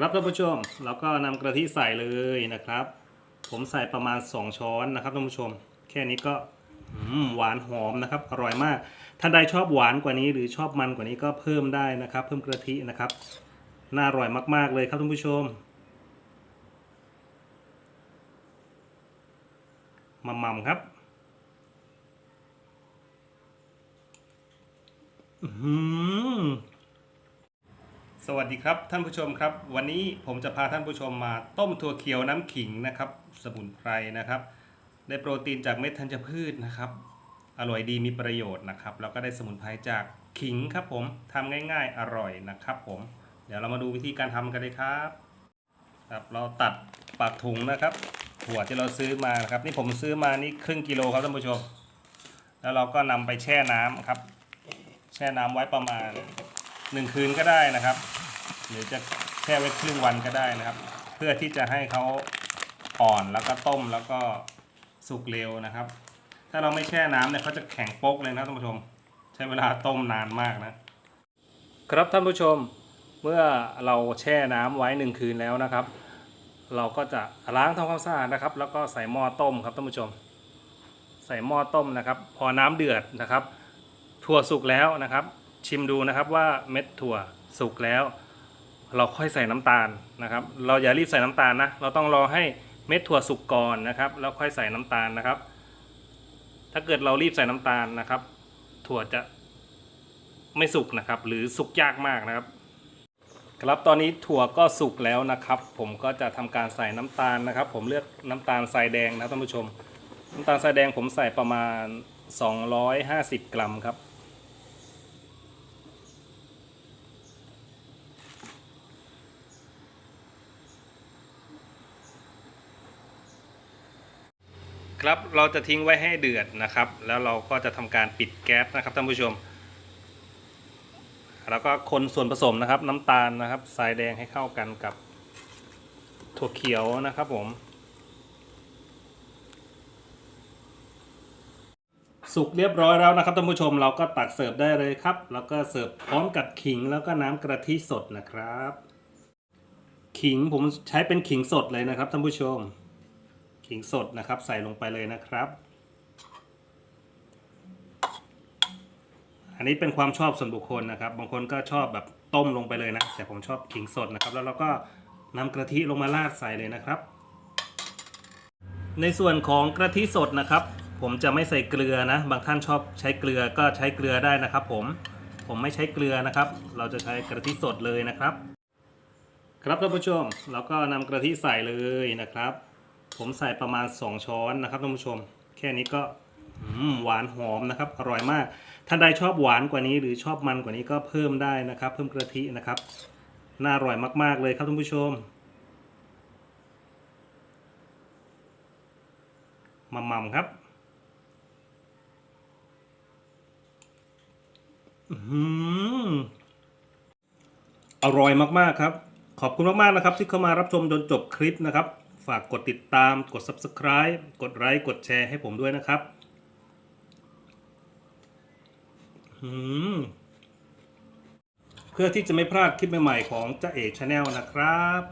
ครับท่านผู้ชมเราก็นำกะทิใส่เลยนะครับ ผมใส่ประมาณ 2 ช้อนนะครับท่านผู้ชม แค่นี้ก็หวานหอมนะครับ อร่อยมากท่านใดชอบหวานกว่านี้หรือชอบมันกว่านี้ก็เพิ่มได้นะครับ เพิ่มกะทินะครับน่าอร่อยมาก ๆ เลยครับท่านผู้ชม มัมมัมครับอื้อหือ สวัสดีครับท่านผู้ชมครับ วันนี้ผมจะพาท่านผู้ชมมาต้มถั่วเขียวน้ำขิงนะครับ สมุนไพรนะครับ ได้โปรตีนจากเม็ดธัญพืชนะครับ อร่อยดีมีประโยชน์นะครับแล้วก็ได้สมุนไพรจากขิงครับผมทำง่าย ๆ อร่อยนะครับ ผม เดี๋ยวเรามาดูวิธีการทำกันเลยครับครับ เราตัดปากถุงนะครับถั่วที่เราซื้อมานะครับ นี่ผมซื้อมานี่ครึ่งกิโลครับท่านผู้ชม แล้วเราก็นำไปแช่น้ำครับ แช่น้ำไว้ประมาณ หนึ่งคืนก็ได้นะครับ หรือจะแช่ไว้ครึ่งวันก็ได้นะครับ เพื่อที่จะให้เขาอ่อนแล้วก็ต้มแล้วก็สุกเร็วนะครับ ถ้าเราไม่แช่น้ำเนี่ยเขาจะแข็งโป๊กเลยนะท่านผู้ชม ใช้เวลาต้มนานมากนะ ครับท่านผู้ชมเมื่อเราแช่น้ำไว้หนึ่งคืนแล้วนะครับ เราก็จะล้างทำความสะอาดนะครับ แล้วก็ใส่หม้อต้มครับท่านผู้ชม ใส่หม้อต้มนะครับ พอน้ำเดือดนะครับ ถั่วสุกแล้วนะครับ ชิมดูนะครับว่าเม็ดถั่วสุกแล้ว เราค่อยใส่น้ำตาลนะครับ เราอย่ารีบใส่น้ำตาลนะ เราต้องรอให้เม็ดถั่วสุกก่อนนะครับแล้วค่อยใส่น้ำตาลนะครับ ถ้าเกิดเรารีบใส่น้ำตาลนะครับ ถั่วจะไม่สุกนะครับ หรือสุกยากมากนะครับ ครับตอนนี้ถั่วก็สุกแล้วนะครับ ผมก็จะทำการใส่น้ำตาลนะครับ ผมเลือกน้ำตาลทรายแดงนะท่านผู้ชม น้ำตาลทรายแดงผมใส่ประมาณ 250 กรัมครับ ครับเราจะทิ้งไว้ให้เดือดนะครับ แล้วเราก็จะทำการปิดแก๊สนะครับท่านผู้ชม แล้วก็คนส่วนผสมนะครับ น้ำตาลนะครับทรายแดงให้เข้ากันกับถั่วเขียวนะครับผมสุกเรียบร้อยแล้วนะครับท่านผู้ชมเราก็ตักเสิร์ฟได้เลยครับ แล้วก็เสิร์ฟพร้อมกับขิงแล้วก็น้ำกระทิสดนะครับ ขิงผมใช้เป็นขิงสดเลยนะครับท่านผู้ชม ขิงสดนะครับใส่ลงไปเลยนะครับ อันนี้เป็นความชอบส่วนบุคคลนะครับ บางคนก็ชอบแบบต้มลงไปเลยนะ แต่ผมชอบขิงสดนะครับ แล้วเราก็นำกะทิลงมาราดใส่เลยนะครับ ในส่วนของกะทิสดนะครับ ผมจะไม่ใส่เกลือนะ บางท่านชอบใช้เกลือก็ใช้เกลือได้นะครับ ผมผมไม่ใช้เกลือนะครับ เราจะใช้กะทิสดเลยนะครับ ครับท่านผู้ชมเราก็นำกะทิใส่เลยนะครับ ผมใส่ประมาณ 2 ช้อนนะครับท่านผู้ชม แค่นี้ก็หวานหอมนะครับ อร่อยมากท่านใดชอบหวานกว่านี้ หรือชอบมันกว่านี้ก็เพิ่มได้นะครับ เพิ่มกะทินะครับน่าอร่อยมาก ๆ เลยครับท่านผู้ชมมัมมัมครับอื้อหืออร่อยมาก ๆ ครับ ขอบคุณมาก ๆ นะครับ ที่เข้ามารับชมจนจบคลิปนะครับ ฝากกดติดตาม กด subscribe กดไลค์ กดแชร์ให้ผมด้วยนะครับเพื่อที่จะไม่พลาดคลิปใหม่ ๆ ของจ้าเอกชาแนลนะครับ